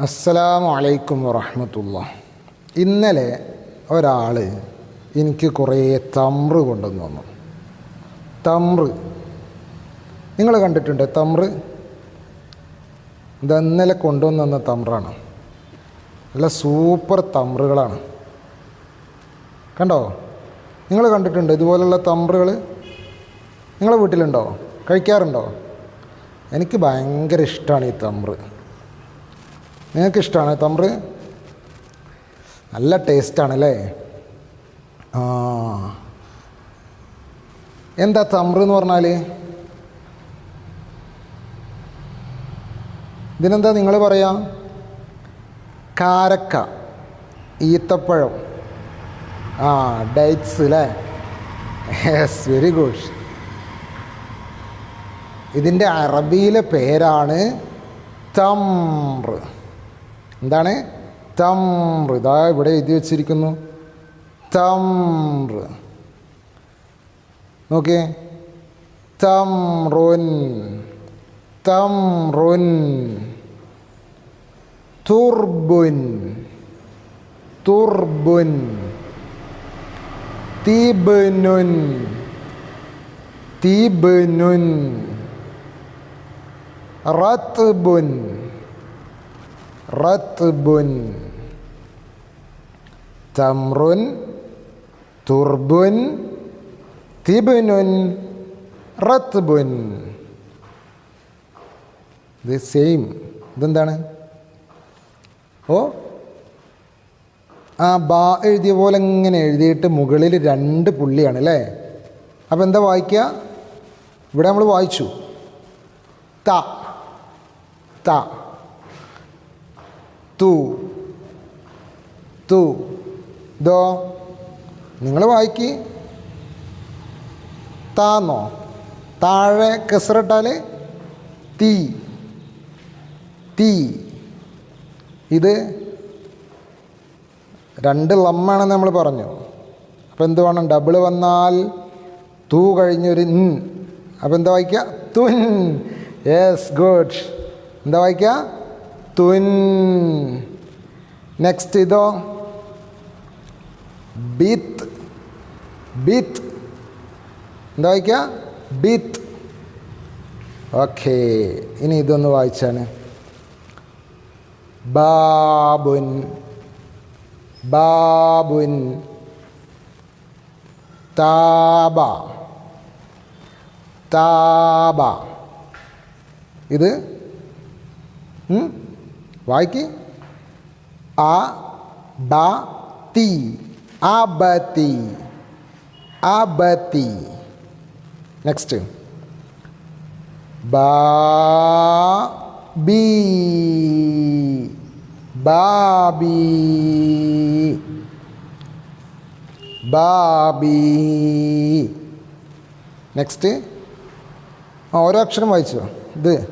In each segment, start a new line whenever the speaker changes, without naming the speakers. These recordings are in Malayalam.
അസ്സലാമു അലൈക്കും വറഹമത്തുള്ള. ഇന്നലെ ഒരാൾ എനിക്ക് കുറേ തമ്ര് കൊണ്ടുവന്ന് വന്നു തമ്ര്. നിങ്ങൾ കണ്ടിട്ടുണ്ട് തമ്ര്? ഇത് ഇന്നലെ കൊണ്ടുവന്നു വന്ന തമ്രാണ്. നല്ല സൂപ്പർ തമ്രുകളാണ്. കണ്ടോ? നിങ്ങൾ കണ്ടിട്ടുണ്ട് ഇതുപോലുള്ള തമ്രുകൾ നിങ്ങളെ വീട്ടിലുണ്ടോ? കഴിക്കാറുണ്ടോ? എനിക്ക് ഭയങ്കര ഇഷ്ടമാണ് ഈ തമ്ര്. നിങ്ങൾക്ക് ഇഷ്ടമാണ് തമ്ര് നല്ല ടേസ്റ്റാണ് അല്ലേ എന്താ തമ്പ്ര് എന്ന് പറഞ്ഞാൽ ഇതിനെന്താ നിങ്ങൾ പറയാ? കാരക്ക ഈത്തപ്പഴം. ആ ഡൈറ്റ്സ് അല്ലേ യെസ് വെരി ഗുഡ് ഇതിന്റെ അറബിയിലെ പേരാണ് തമ്ര എന്താണ്? തം ഇതാ ഇവിടെ എഴുതി വച്ചിരിക്കുന്നു. തം നോക്കിയേ തം റൊൻ തുർബുൻ. തുർബുൻ. തീബനുൻ. തീബനുൻ. റത്ബുൻ. റത്ബുൻ. തമ്രുൻ തുർബുൻ തിബുനുൻ റത്ബുൻ. ഇത് സെയിം. ഇതെന്താണ്? ഓ ആ ബാ എഴുതിയ പോലെ ഇങ്ങനെ എഴുതിയിട്ട് മുകളിൽ രണ്ട് പുള്ളിയാണ് അല്ലേ? അപ്പോൾ എന്താ വായിക്കുക? ഇവിടെ നമ്മൾ വായിച്ചു. ത. ത. തു. തു. ഇതോ നിങ്ങൾ വായിക്ക്. താന്നോ താഴെ കെസറിട്ടാൽ തീ. തീ. ഇത് രണ്ട് ലമ്മാണെന്ന് നമ്മൾ പറഞ്ഞു. അപ്പോൾ എന്ത് വേണം? ഡബിൾ വന്നാൽ തൂ കഴിഞ്ഞൊരു ഇൻ അപ്പോൾ എന്താ വായിക്കുക തുൻ. Yes good. എന്താ വായിക്കുക തുൻ നെക്സ്റ്റ് ഇതോ. ബിത്ത് ബിത്ത് എന്താ വായിക്കുക ബിത്ത് ഓക്കെ ഇനി ഇതൊന്ന് വായിച്ചാണ്. ബാബുൻ. ബാബുൻ. താബ. താബ. ഇത്? ഉം, വായിക്ക് ആ ബ തി ആബത്തി ആബത്തി നെക്സ്റ്റ് ബാബി ബാബി ബാബി നെക്സ്റ്റ് ആ ഓരോ അക്ഷരം വായിച്ചോ ഇത്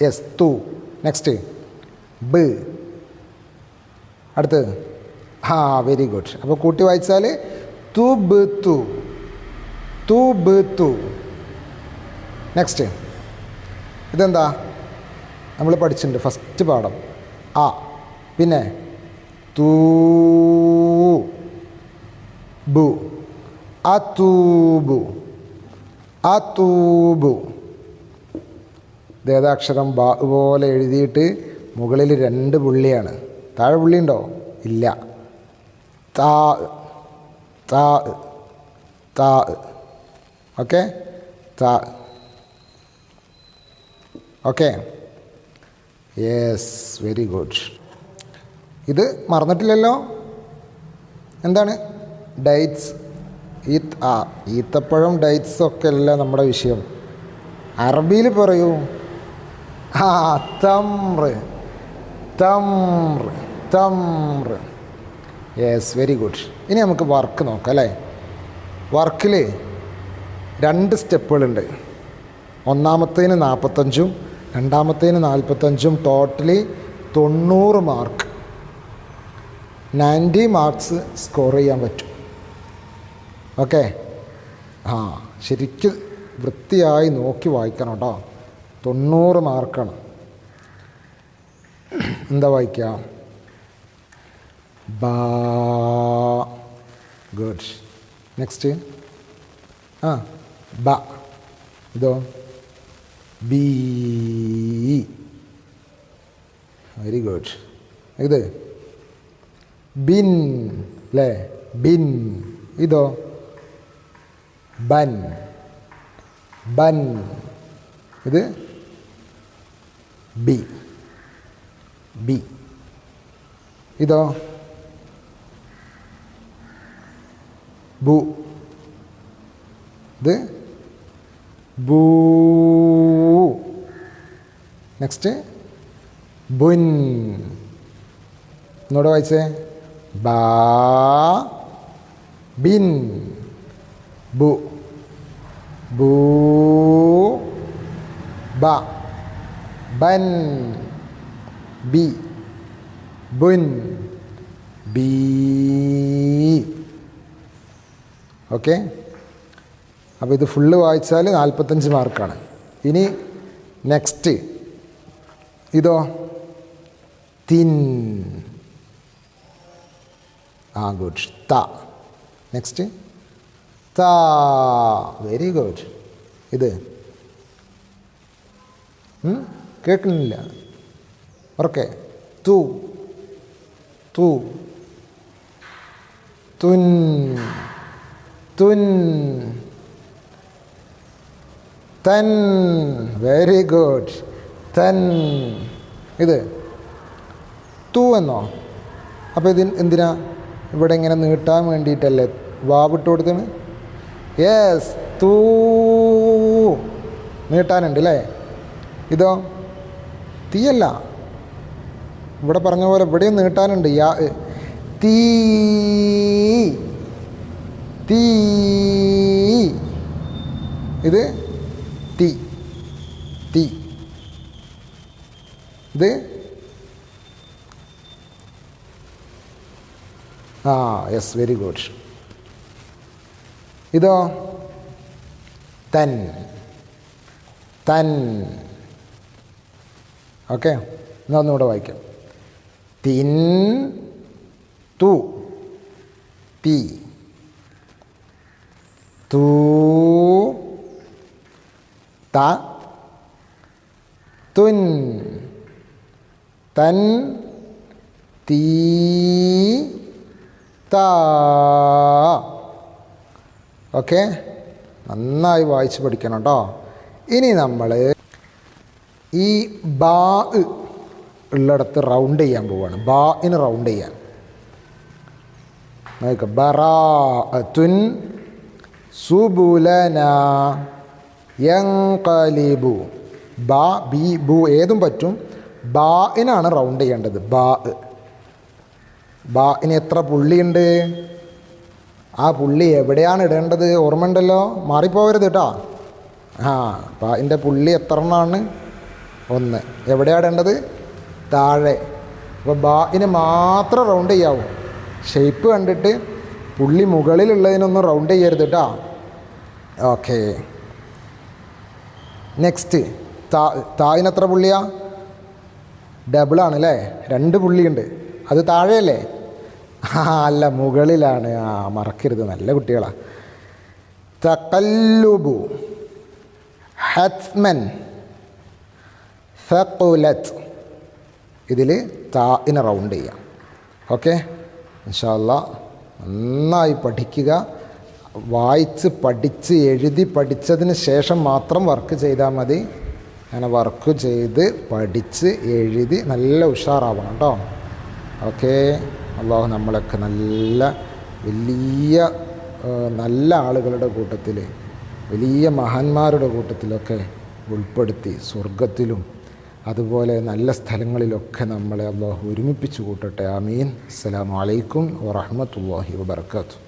യെസ് തു നെക്സ്റ്റ് ബ്. അടുത്തത്. ആ വെരി ഗുഡ് അപ്പോൾ കൂട്ടി വായിച്ചാൽ തു ബ് തു തു ബ് തു നെക്സ്റ്റ് ഇതെന്താ? നമ്മൾ പഠിച്ചിട്ടുണ്ട് ഫസ്റ്റ് പാഠം. ആ പിന്നെ തൂ ബു. അതൂബു അതൂബു ദേദാക്ഷരം ബാ. പോലെ എഴുതിയിട്ട് മുകളിൽ രണ്ട് പുള്ളിയാണ്. താഴെ പുള്ളി ഉണ്ടോ ഇല്ല. താ താ താ ഓക്കെ? താ ഓക്കെ? Yes very good. ഇത് മറന്നിട്ടില്ലല്ലോ? എന്താണ്? ഡൈറ്റ്സ് ഈ ആ ഈത്തപ്പഴം ഡൈറ്റ്സ് ഒക്കെ അല്ല നമ്മുടെ വിഷയം. അറബിയിൽ പറയൂ. ആ തമ്ര തമ്ര തമ്ര. യെസ് വെരി ഗുഡ് ഇനി നമുക്ക് വർക്ക് നോക്കാം അല്ലേ? വർക്കിൽ രണ്ട് സ്റ്റെപ്പുകളുണ്ട്. ഒന്നാമത്തേന് നാൽപ്പത്തഞ്ചും രണ്ടാമത്തേന് നാൽപ്പത്തഞ്ചും ടോട്ടലി തൊണ്ണൂറ് മാർക്ക് നയന്റി മാർക്സ് സ്കോർ ചെയ്യാൻ പറ്റും. ഓക്കെ ആ ശരിക്കും വൃത്തിയായി നോക്കി വായിക്കണം കേട്ടോ തൊണ്ണൂറ് മാർക്കാണ് എന്താ വായിക്കാം? ഗുഡ്. നെക്സ്റ്റ് ആ ബ. ഇതോ? B very good. ഇത്? ബിൻ അല്ലേ ബിൻ. ഇതോ? ബൻ. ബൻ. ഇത്? ബി. ബി ഇതോ ബു ഇത് ബൂ നെക്സ്റ്റ് ബുൻ ഒന്നുകൂടെ വായിച്ചേ ബാ ബിൻ ബു ബൂ ബ ബൻ ബി. ബുൻ. ബി. ഓക്കെ? അപ്പോൾ ഇത് ഫുള്ള് വായിച്ചാൽ നാൽപ്പത്തഞ്ച് മാർക്കാണ്. ഇനി നെക്സ്റ്റ് ഇതോ? തിൻ. ആ ഗുഡ് ത. നെക്സ്റ്റ് ത. വെരി ഗുഡ് ഇത്? കേൾക്കുന്നില്ല. Okay tú, tú, tun, tun, തൻ വെരി ഗുഡ് തൻ ഇത് തു എന്നോ? അപ്പോൾ ഇത് എന്തിനാ ഇവിടെ ഇങ്ങനെ നീട്ടാൻ വേണ്ടിയിട്ടല്ലേ? വാവിട്ട് കൊടുത്തിന് യെസ് തൂ നീട്ടാനുണ്ട് അല്ലേ ഇതോ? തീയല്ല. ഇവിടെ പറഞ്ഞ പോലെ ഇവിടെയും നീട്ടാനുണ്ട്. യാ തീ തീ ഇത് തീ തീ ഇത് ആ യെസ് വെരി ഗുഡ്. ഇതോ? തൻ തൻ. ഓക്കെ എന്നാൽ ഒന്നുകൂടെ വായിക്കാം. തു. തി തൂ. ത. തുൻ. തൻ. തീ. താ. ഓക്കെ. നന്നായി വായിച്ച് പഠിക്കണം കേട്ടോ. ഇനി നമ്മൾ ഈ ബാ ഉള്ളിടത്ത് റൗണ്ട് ചെയ്യാൻ പോവാണ്. ബാഇന് റൗണ്ട് ചെയ്യാൻ. നോക്കുക തുൻ സുബുലന യങ്കലിബു ബാ ബി ബു ഏതും പറ്റും. ബാ ഇനാണ് റൗണ്ട് ചെയ്യേണ്ടത്. ബാ. ബാ ഇന് എത്ര പുള്ളിയുണ്ട്? ആ പുള്ളി എവിടെയാണ് ഇടേണ്ടത്? ഓർമ്മ ഉണ്ടല്ലോ മാറിപ്പോകരുത് കേട്ടോ ആ ബാഇന്റെ പുള്ളി എത്ര എണ്ണമാണ് ഒന്ന്. എവിടെയാണ് ഇടേണ്ടത്? താഴെ. അപ്പോൾ ബാഇന് മാത്രം റൗണ്ട് ചെയ്യാവൂ. ഷേപ്പ് കണ്ടിട്ട് പുള്ളി മുകളിലുള്ളതിനൊന്നും റൗണ്ട് ചെയ്യരുത് കേട്ടോ ഓക്കെ നെക്സ്റ്റ് താ തായിന് എത്ര പുള്ളിയാ? ഡബിളാണ് അല്ലേ രണ്ട് പുള്ളിയുണ്ട്. അത് താഴെയല്ലേ? ആ അല്ല മുകളിലാണ്. ആ മറക്കരുത്. നല്ല കുട്ടികളാ. തക്കല്ലുബു ഹത്മൻ സക്കുലത്ത് ഇതിൽ താഇനെ റൗണ്ട് ചെയ്യാം. ഓക്കെ ഇൻഷാല്ല നന്നായി പഠിക്കുക. വായിച്ച് പഠിച്ച് എഴുതി പഠിച്ചതിന് ശേഷം മാത്രം വർക്ക് ചെയ്താൽ മതി. അങ്ങനെ വർക്ക് ചെയ്ത് പഠിച്ച് എഴുതി നല്ല ഉഷാറാവണം കേട്ടോ ഓക്കെ അള്ളാഹു നമ്മളൊക്കെ നല്ല വലിയ നല്ല ആളുകളുടെ കൂട്ടത്തിൽ വലിയ മഹാന്മാരുടെ കൂട്ടത്തിലൊക്കെ ഉൾപ്പെടുത്തി സ്വർഗത്തിലും അതുപോലെ നല്ല സ്ഥലങ്ങളിലൊക്കെ നമ്മളെ അള്ളാഹു ഒരുമിപ്പിച്ച് കൂട്ടട്ടെ. ആമീൻ. അസ്സലാമു അലൈക്കും വറഹ്മത്തുള്ളാഹി വബർക്കാത്തു